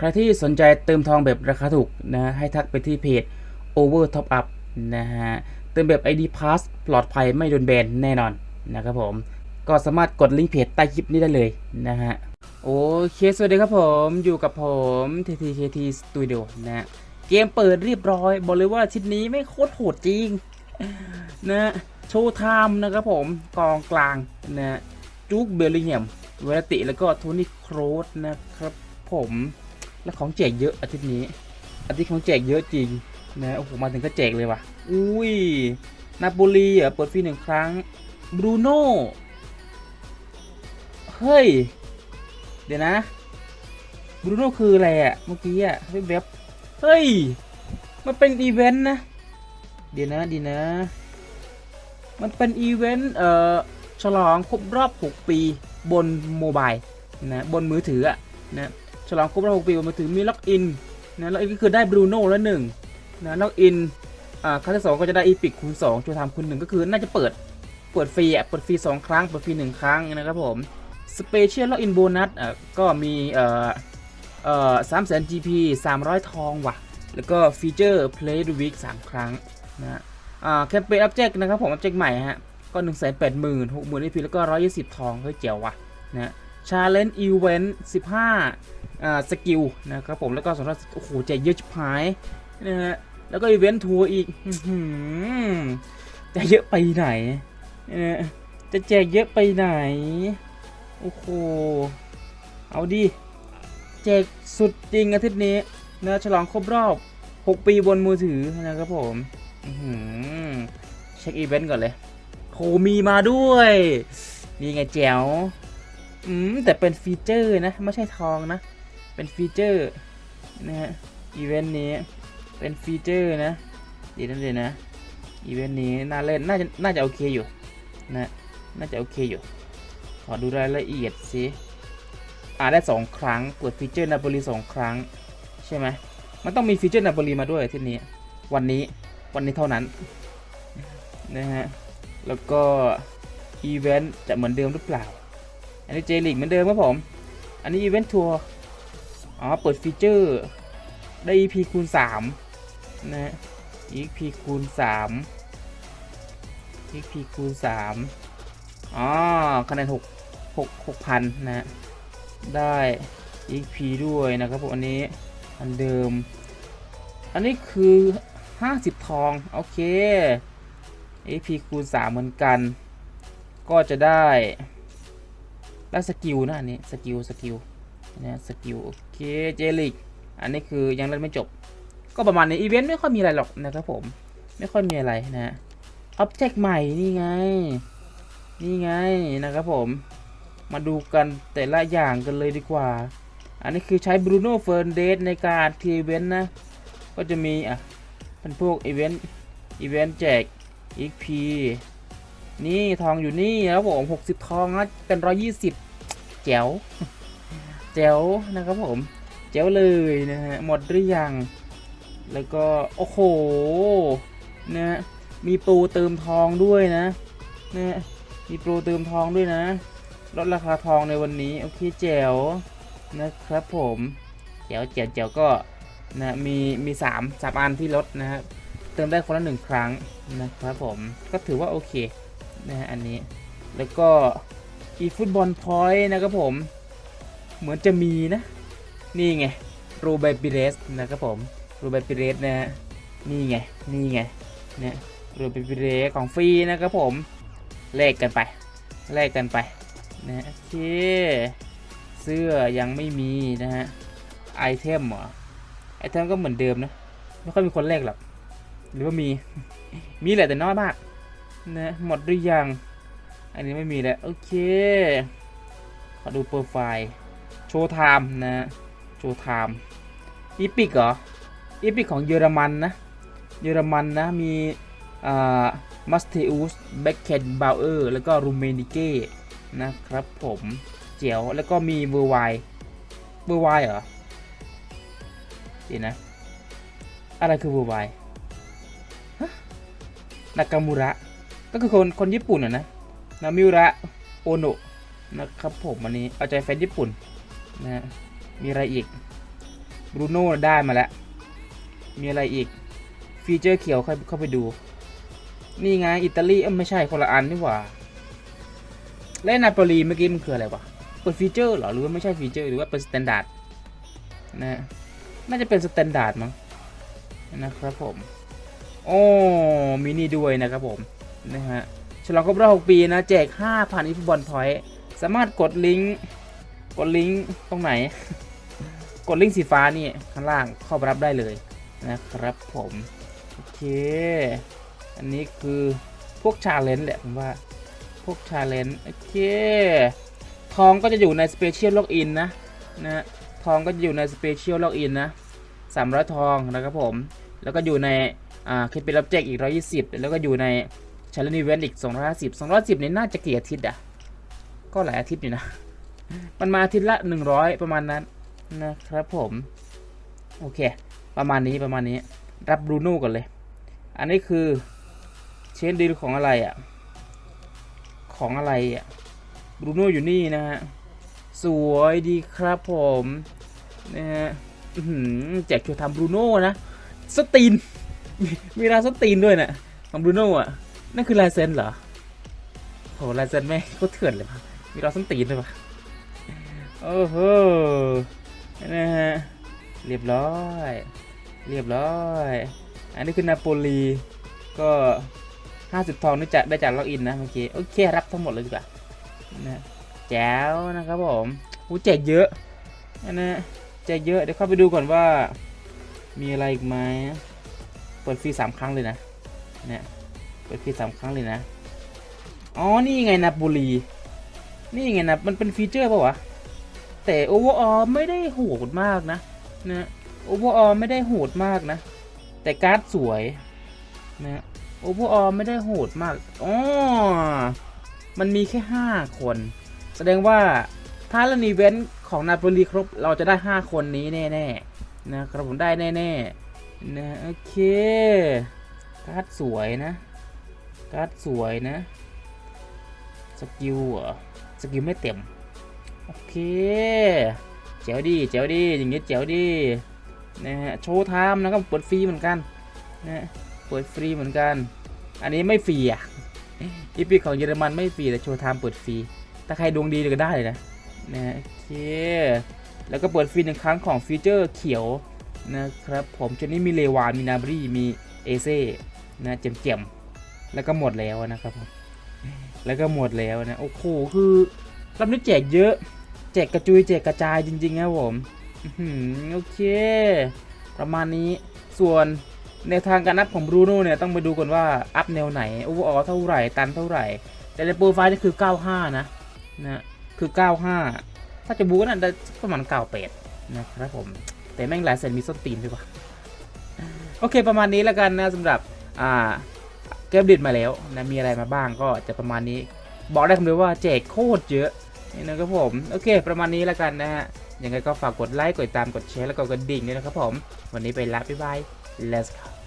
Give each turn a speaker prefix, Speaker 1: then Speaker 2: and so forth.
Speaker 1: ใครที่สนใจเติมทองแบบราคาถูกนะให้ทักไปที่เพจ Over Top Up นะฮะเติมแบบ ID Pass ปลอดภัยไม่โดนแบนแน่นอนนะครับผม ก็สามารถกดลิงก์เพจใต้คลิปนี้ได้เลยนะฮะโอเคสวัสดีครับผมอยู่กับผม TTKT Studio นะฮะเกมเปิดเรียบร้อย บอกเลยว่าชิ้นนี้ไม่โคตรโหดจริงนะโชว์ไทม์นะครับผมกองกลางนะจูกเบลลิงแฮมเวลติแล้วก็โทนี่โครสนะครับผม และของแจกเยอะอาทิตย์นี้ อาทิตย์ของแจกเยอะจริงนะโอ้โหมาถึงก็แจกเลยว่ะ อุ้ยนาโปลีอะเปิดฟรีหนึ่งครั้งบรูโน่เฮ้ย เดี๋ยวนะบรูโน่คืออะไรอะเมื่อกี้อะเว็บเฮ้ย มันเป็นอีเวนต์นะ เดี๋ยวนะเดียนะ มันเป็นอีเวนต์เอ่อฉลองครบรอบ 6 ปีบนโมบายนะบนมือถืออะนะ ฉลองครบรอบ6ปีบนมือถือมีล็อกอินนะล็อกอินก็คือได้บรูโน่แล้วหนึ่งนะล็อกอินอ่าครั้งที่สองก็จะได้อีพิกคูณ2ช่วยทำคูณหนึ่งก็คือน่าจะเปิดเปิดฟรีอะเปิดฟรี2ครั้งเปิดฟรี1ครั้งนะครับผมสเปเชียลล็อกอินโบนัสอะก็มีเอ่อเอ่อสามแสน GP 300ทองว่ะ แล้วก็ฟีเจอร์ Play the Week 3ครั้งนะอ่าแคมเปญอัพเจกนะครับผมอัพเจกใหม่ฮะก็1นึ่งแสนแปดหมื่นหกหมื่นพีแล้วก็ร้อยยี่สิบทองเฮ้ยเจ๋วว่ะนะ ชาเลนจ์อีเวนต์สิบห้าสกิลนะครับผมแล้วก็สำหรับโอ้โหแจกเยอะชิบหายนะฮะแล้วก็อีเวนต์ทัวร์อีกจะเยอะไปไหนจะแจกเยอะไปไหน โอ้โห เอาดิ แจกสุดจริงอาทิตย์นี้นะฉลองครบรอบ 6 ปีบนมือถือนะครับผมเช็คอีเวนต์ก่อนเลยโคมีมาด้วย นี่ไงแจ๋ว อืมแต่เป็นฟีเจอร์นะ ไม่ใช่ทองนะ เป็นฟีเจอร์นะฮะอีเวนต์นี้เป็นฟีเจอร์นะดีนั่นเลยนะอีเวนต์นี้น่าเล่นน่าจะน่าจะโอเคอยู่นะน่าจะโอเคอยู่ขอดูรายละเอียดสิอ่าได้สองครั้งเปิดฟีเจอร์นาโปลีสองครั้ง ใช่ไหมมันต้องมีฟีเจอร์นาโปลีมาด้วยที่นี้ วันนี้วันนี้เท่านั้นนะฮะแล้วก็อีเวนต์จะเหมือนเดิมหรือเปล่า อันนี้เจลิกเหมือนเดิมครับผม อันนี้อีเวนต์ทัวร์อ๋อ เปิดฟีเจอร์ได้ EP คูณ3นะฮะ EP คูณ3 EP คูณ3อ๋อคะแนน6 6 6,000นะฮะได้ EP ด้วยนะครับผมอันนี้อันเดิม อันนี้คือ 50 ทอง โอเค AP คูณ3เหมือนกัน ก็จะได้ ได้วสกิลนะอันนี้สกิลสกิลนะสกิลโอเคเจลิกอันนี้คือยังเล่นไม่จบ ก็ประมาณนี้อีเวนต์ไม่ค่อยมีอะไรหรอกนะครับผม ไม่ค่อยมีอะไรนะอ็อบเจกต์ใหม่นี่ไง นี่ไงนะครับผมมาดูกันแต่ละอย่างกันเลยดีกว่า อันนี้คือใช้ Bruno f e r n a n d e z ในการทีอีเวนต์นะ ก็จะมีอะเป็นพวกอีเวนต์อีเวนต์แจก XP นี่ทองอยู่นี่แล้วผม60ทองนะเป็น120แจ๋วแจ๋วนะครับผมแจ๋วเลยนะฮะหมดหรือยัง แล้วก็โอ้โหนะฮะมีโปรเติมทองด้วยนะนะฮะมีโปรเติมทองด้วยนะลดราคาทองในวันนี้โอเคแจ๋วนะครับผมแจ๋วแจ๋วแจ๋วก็นะมีมีสามสามอันที่ลดนะฮะเติมได้คนละหนึ่งครั้งนะครับผมก็ถือว่าโอเค นะฮะอันนี้ แล้วก็อีฟุตบอลพอยต์นะครับผม เหมือนจะมีนะ นี่ไงโรเบร์ปิเรสนะครับผมโรเบร์ปิเรสนะฮะนี่ไง นี่ไงเนี่ยโรเบร์ปิเรสของฟรีนะครับผมแลกกันไปแลกกันไปนะโอเคเสื้อยังไม่มีนะฮะไอเทมเหรอไอเทมก็เหมือนเดิมนะ ไม่ค่อยมีคนแลกหรอกหรือว่ามี มีแหละแต่น้อยมาก นะหมดหรือยัง อันนี้ไม่มีแล้ว โอเค ขอดูโปรไฟล์ โชว์ไทม์นะ โชว์ไทม์อีพิกเหรออีพิกของเยอรมันนะ เยอรมันนะ มีอ่ามัสเทอุสเบคเคนบาวเออร์แล้วก็รูเมนิเก้นะครับผมเจียวแล้วก็มีเวอร์ไวเวอร์ไวเหรอเดี๋ยวนะ อะไรคือเวอร์ไวฮะนากามูระ ก็คือคนคนญี่ปุ่นอะนะนามิระโอโนะนะครับผมอันนี้เอาใจแฟนญี่ปุ่นนะฮะมีอะไรอีกบรูโน่ได้มาแล้ว มีอะไรอีก ฟีเจอร์เขียวเข้าเข้าไปดู นี่ไงอิตาลีเอ้ไม่ใช่คนละอันนี่หว่าและนาโปลีเมื่อกี้มันคืออะไรวะเปิดฟีเจอร์เหรอหรือว่าไม่ใช่ฟีเจอร์หรือว่าเป็นสแตนดาร์ดนะฮะน่าจะเป็นสแตนดาร์ดมั้งนะครับผมโอ้มินิด้วยนะครับผม นะฮะฉลองครบรอบ6ปีนะแจก 5,000อีฟบอลพอยต์สามารถกดลิงก์กดลิงก์ตรงไหน กดลิงก์สีฟ้านี่ข้างล่างเข้ารับได้เลยนะครับผมโอเค อันนี้คือพวกชาเลนจ์แหละผมว่าพวกชาเลนจ์โอเค ทองก็จะอยู่ใน Special Login นนะนะทองก็จะอยู่ใน Special Login นนะ300ทองนะครับผม แล้วก็อยู่ในอ่าคิดเป็น Object อีก120แล้วก็อยู่ใน Challenge Event อีก250 210นี่น่าจะกี่อาทิตย์อะก็หลายอาทิตย์อยู่นะ มันมาอาทิตย์ละ100ประมาณนั้นนะครับผม โอเค ประมาณนี้ประมาณนี้ รับบรูโน่ก่อนเลย อันนี้คือเชนดีลของอะไรอะ่ะของอะไรอะ่ะบรูโน่อยู่นี่นะฮะ สวยดีครับผมนะฮะแจกชัวร์ทำบรูโน่นะ สตีน มีมีลาสตีนด้วยนะ่ะของบรูโน่อะ นั่นคือลายเซ็นเหรอโหลายเซ็นแม่งโคตรเถื่อนเลยปะมีลายสตีนด้วยปะโอ้โหนะฮะเรียบร้อย เรียบร้อย อันนี้คือนาโปลีก็50ทองนี่จะได้จากล็อกอินนะเมื่อกี้โอเครับทั้งหมดเลยดีกว่านะแจ๋วนะครับผมอู้แจกเยอะอันนะแจกเยอะเดี๋ยวเข้าไปดูก่อนว่า มีอะไรอีกไหมเปิดฟรีสามครั้งเลยนะเนี่ย เปิดฟรีสามครั้งเลยนะ อ๋อ นี่ไงนาโปลีนี่ไงนะ มันเป็นฟีเจอร์ป่าวะ แต่โอเวอร์ออไม่ได้โหดมากนะนะโอเวอร์ออไม่ได้โหดมากนะ แต่การ์ดสวยนะโอเวอร์ออไม่ได้โหดมาก อ๋อ มันมีแค่5คน แสดงว่าถ้าเล่นอีเวนต์ของนาโปลีครบ เราจะได้5คนนี้แน่ๆนะครับผมได้แน่ๆนะโอเคการ์ดสวยนะ การ์ดสวยนะ สกิลเหรอ สกิลไม่เต็ม โอเค เจ๋วดีเจ๋วดีอย่างเงี้ยเจ๋วดีนะฮะ โชว์ไทม์นะครับเปิดฟรีเหมือนกันนะฮะเปิดฟรีเหมือนกัน อันนี้ไม่ฟรีอะอีพีของเยอรมันไม่ฟรีแต่โชว์ไทม์เปิดฟรี ถ้าใครดวงดีก็ได้เลยนะนะฮะโอเค แล้วก็เปิดฟรีหนึ่งครั้งของฟีเจอร์เขียวนะครับผมชนี้มีเลวาน มีนาบรีมีเอเซ่นะเจ็มๆ แล้วก็หมดแล้วนะครับผมแล้วก็หมดแล้วนะ โอ้โห คือรอบนี้แจกเยอะ แจกกระจุยแจกกระจายจริงๆครับผมโอเค ประมาณนี้ ส่วนในวทางการอัพของบรูโน่เนี่ย ต้องไปดูก่อนว่า อัพแนวไหน โอเวอร์ออเท่าไหร่ ตันเท่าไหร่ แต่ในโปรไฟล์นี่คือ 95 นะ นะ คือ 95 ถ้าจะบูก็น่าจะประมาณ 98 นะครับผม แต่แม่งหลายเซนมีส้นตีนด้วยวะโอเค ประมาณนี้แล้วกันนะสำหรับ อ่า เกมดิดมาแล้วนะมีอะไรมาบ้างก็จะประมาณนี้ บอกได้คำเดียวว่าแจกโคตรเยอะนี่นะครับผม โอเค ประมาณนี้แล้วกันนะฮะยังไงก็ฝากกดไลค์กดติดตามกดแชร์แล้วก็กดกระดิ่งด้วยนะครับผม วันนี้ไปละบ๊ายบาย let's go